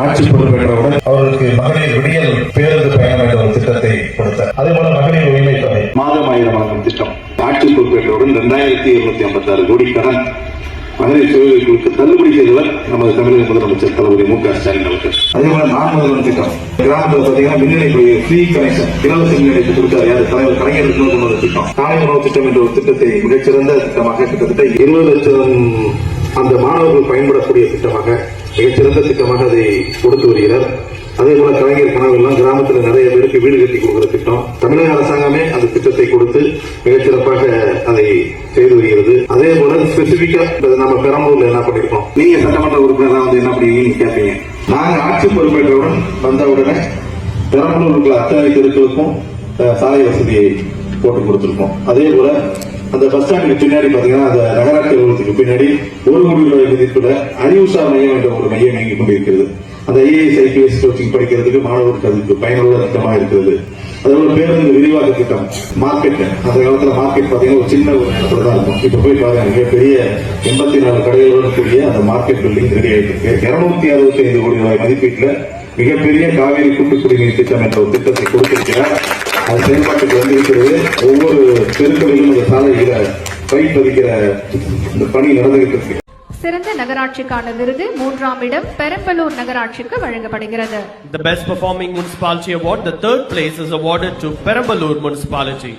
ஆட்சி பொறுப்பேற்றவுடன் அவர்களுக்கு மகளிர் விடியல் பேருந்து பயணம் என்ற ஒரு திட்டத்தை கொடுத்தார். அதே போல மகளிர் உரிமை தொகை. மாதம் ஆயிரம் வழங்கும் திட்டம். ஆட்சி பொறுப்பேற்றவுடன் இரண்டாயிரத்தி இருநூத்தி ஐம்பத்தி ஆறு கோடி கடன் மகளிர் சுயர்களுக்கு தள்ளுபடி செய்தவர் நமது தமிழக முதலமைச்சர் தளபதி மு க ஸ்டாலின் அவர்கள். அதே போல நான் முதல்வன் திட்டம் கிராமத்தில் பாத்தீங்கன்னா மின் இணைப்பு ஃப்ரீ கனெக்ஷன் இலவச மின் இணைப்பு கொடுத்தார். யார் தலைவர் கலைஞருக்கு கொண்டு வந்த திட்டம். காலை உணவு திட்டம் என்ற ஒரு திட்டத்தை மிகச்சிறந்த திட்டமாக கிட்டத்தட்ட இருபது லட்சம் அந்த மாணவர்கள் பயன்படக்கூடிய திட்டமாக மிகச்சிறந்த திட்டமாக அதை கொடுத்து வருகிறார். அதே போல கலைஞர் கனவெல்லாம் கிராமத்தில் நிறைய பேருக்கு வீடு கட்டி கொடுக்கிற திட்டம். தமிழக அரசாங்கமே அந்த திட்டத்தை கொடுத்து மிகச்சிறப்பாக அதை செய்து வருகிறது. அதே போல ஸ்பெசிபிக்கா நம்ம பெரம்பூர்ல என்ன பண்ணிருக்கோம்? நீங்க சட்டமன்ற உறுப்பினராக வந்து என்ன பண்ணுவீங்கன்னு கேட்பீங்க நாங்க ஆட்சி பொறுப்பேற்றவுடன் வந்தவுடனே பெரம்பலூர் இருக்கிற அத்தனை தெருக்களுக்கும் சாலை வசதியை போட்டு கொடுத்திருக்கோம். அதே போல அந்த பஸ் ஸ்டாண்டுக்கு பின்னாடி பாத்தீங்கன்னா அந்த நகராட்சி பின்னாடி ஒரு கோடி ரூபாய் மதிப்புள்ள அறிவுசா மையம் என்ற ஒரு மையம் இயங்கிக் கொண்டிருக்கிறது. அந்த ஐஏஎஸ் ஐபிஎஸ் கோச்சிங் படிக்கிறதுக்கு மாணவர்களுக்கு அதுக்கு பயனுள்ள திட்டமாக இருக்கிறது. அதேபோல பேருந்து விரிவாக்க திட்டம் மார்க்கெட் அந்த காலத்துல மார்க்கெட் பாத்தீங்கன்னா ஒரு சின்ன ஒரு இடத்துல தான் இருக்கும். இப்ப போய் பாருங்க மிகப்பெரிய எண்பத்தி நாலு கடைகளுடன் கூடிய அந்த மார்க்கெட் பில்டிங் ரெடி ஆயிட்டு இருக்கு. இருநூத்தி அறுபத்தி ஐந்து கோடி ரூபாய் மதிப்பீட்டுல மிகப்பெரிய காவிரி கூட்டு குடிநீர் திட்டம் என்ற ஒரு திட்டத்தை கொடுத்திருக்கிறார். அது செயல்பாட்டுக்கு வந்திருக்கிறது. ஒவ்வொரு தெருக்களிலும் அந்த சாலை பைப் பதிக்கிற இந்த பணி நடந்துகிட்டு இருக்கு சிறந்த நகராட்சிக்கான விருது மூன்றாம் இடம் பெரம்பலூர் நகராட்சிக்கு வழங்கப்படுகிறது The Best Performing Municipality Award, the third place is awarded to Perambalur Municipality.